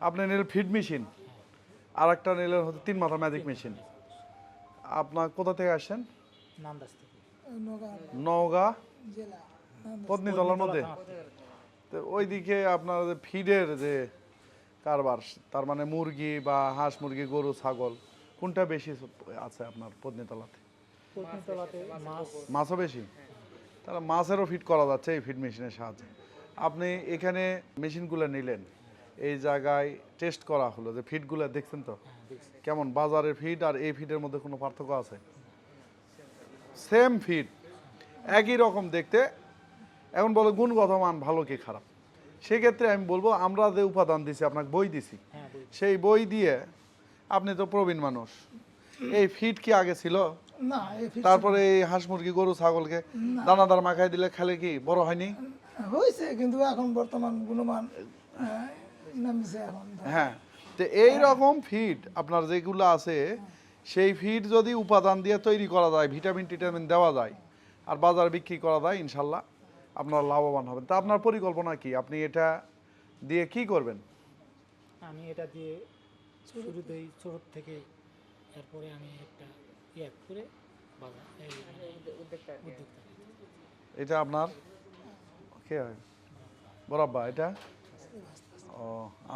আপনি নিলেন feed machine আর একটা নিলেন হচ্ছে তিন মাথা ম্যাজিক মেশিন আপনার কোথা থেকে আসছেন? নগা নওগাঁ জেলা পত্নীতলার মধ্যে? তো ওইদিকে আপনার যে ফিডের যে কারবার তার মানে মুরগি বা হাঁস মুরগি গরু ছাগল কোনটা বেশি আছে আপনার পত্নীতলাতে পত্নীতলাতে মাছ মাছও বেশি? তাহলে মাছেরও ফিট করা যাচ্ছে এই ফিড মেশিনের সাহায্যে। আপনি এখানে মেশিনগুলো নিলেন এই জায়গায় টেস্ট করা হলো যে ফিডগুলো দেখছেন তো? কেমন? বাজারের ফিড আর এই ফিডের মধ্যে কোনো পার্থক্য আছে? সেম ফিড একই রকম দেখতে। এখন বলো গুণগত মান ভালো কি খারাপ? সেক্ষেত্রে আমি বলব আমরা যে উপাদান দিছি আপনাকে বই দিছি হ্যাঁ সেই বই দিয়ে আপনি তো প্রবীণ মানুষ। এই ফিড কি আগে ছিল? না তারপরে এই হাঁস মুরগি গরু ছাগলকে দানাদার মাখাই দিলে খেলে কি বড় হয়নি? হয়েছে কিন্তু এখন বর্তমান গুণমান এখন হ্যাঁ তো এই রকম ফিড আপনার যেগুলো আছে সেই ফিড যদি উপাদান দিয়ে তৈরি করা যায় ভিটামিন টিটামিন দেওয়া যায় আর বাজার বিক্রি করা যায় ইনশাল্লাহ আপনার লাভবান হবেন। তা আপনার পরিকল্পনা কি? আপনি এটা দিয়ে কি করবেন? আমি এটা দিয়ে শুরুতেই ছোট থেকে এরপরে আমি একটা ইয়ে করে এটা আপনার কে হয়? বরাব্বা এটা? ও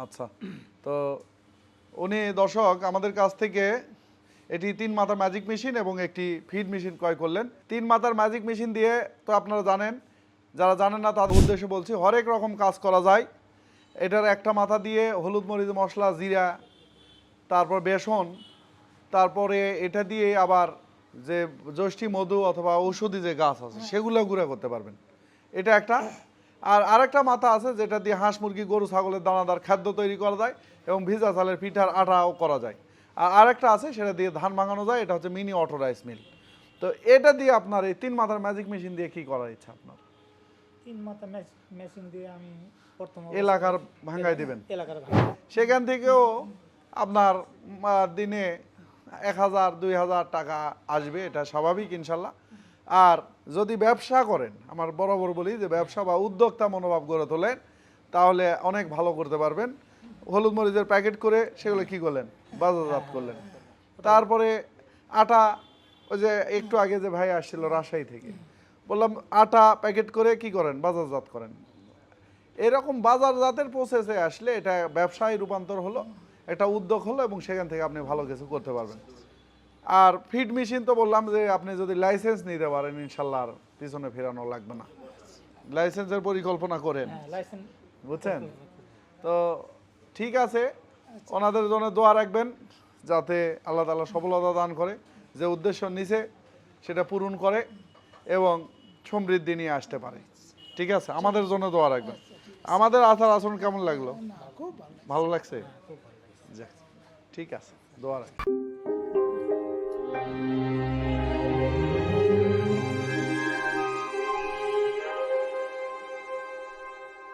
আচ্ছা। তো উনি দর্শক আমাদের কাছ থেকে এটি তিন মাথার ম্যাজিক মেশিন এবং একটি ফিড মেশিন ক্রয় করলেন। তিন মাথার ম্যাজিক মেশিন দিয়ে তো আপনারা জানেন যারা জানেন না তাদের উদ্দেশ্যে বলছি হরেক রকম কাজ করা যায়। এটার একটা মাথা দিয়ে হলুদ মরিচ মশলা জিরা তারপর বেসন তারপরে এটা দিয়ে আবার যে জ্যৈষ্ঠী মধু অথবা ঔষধি যে গাছ আছে সেগুলো গুঁড়া করতে পারবেন। এটা একটা আর আরেকটা মাথা আছে যেটা দিয়ে হাঁস মুরগি গরু ছাগলের দানাদার খাদ্য তৈরি করা যায় এবং ভিজা চালের পিঠার আটাও করা যায়। আর আরেকটা আছে সেটা দিয়ে ধান ভাঙানো যায় এটা হচ্ছে মিনি অটো রাইস মিল। তো এটা দিয়ে আপনার এই তিন মাথার ম্যাজিক মেশিন দিয়ে কি করার ইচ্ছা আপনার? তিন মাথা মেশিন দিয়ে আমি প্রথম এলাকার ভাঙ্গাই দিবেন। এলাকার সেখান থেকেও আপনার দিনে এক হাজার দুই হাজার টাকা আসবে এটা স্বাভাবিক ইনশাল্লাহ। আর যদি ব্যবসা করেন, আমার বরাবর বলি যে ব্যবসা বা উদ্যোক্তা মনোভাব গড়ে তোলেন, তাহলে অনেক ভালো করতে পারবেন। হলুদ মরিচের প্যাকেট করে সেগুলো কি করলেন? বাজারজাত করলেন। তারপরে আটা, ওই যে একটু আগে যে ভাই আসছিল রাজশাহী থেকে, বললাম আটা প্যাকেট করে কি করেন? বাজারজাত করেন। এরকম বাজারজাতের প্রসেসে আসলে এটা ব্যবসায় রূপান্তর হলো এটা উদ্যোগ হলো এবং সেখান থেকে আপনি ভালো কিছু করতে পারবেন। আর ফিড মেশিন তো বললাম যে আপনি যদি লাইসেন্স নিতে পারেন ইনশাল্লাহ আর পিছনে ফেরানো লাগবে না। লাইসেন্সের পরিকল্পনা করেন। হ্যাঁ বুঝছেন? তো ঠিক আছে ওনাদের জন্য দোয়া রাখবেন যাতে আল্লাহ তালা সফলতা দান করে যে উদ্দেশ্য নিছে সেটা পূরণ করে এবং সমৃদ্ধি নিয়ে আসতে পারে। ঠিক আছে? আমাদের জন্য দোয়া রাখবেন। আমাদের আচার আচরণ কেমন লাগল? খুব ভালো লাগছে। ঠিক আছে দোয়া রাখবেন Thank you.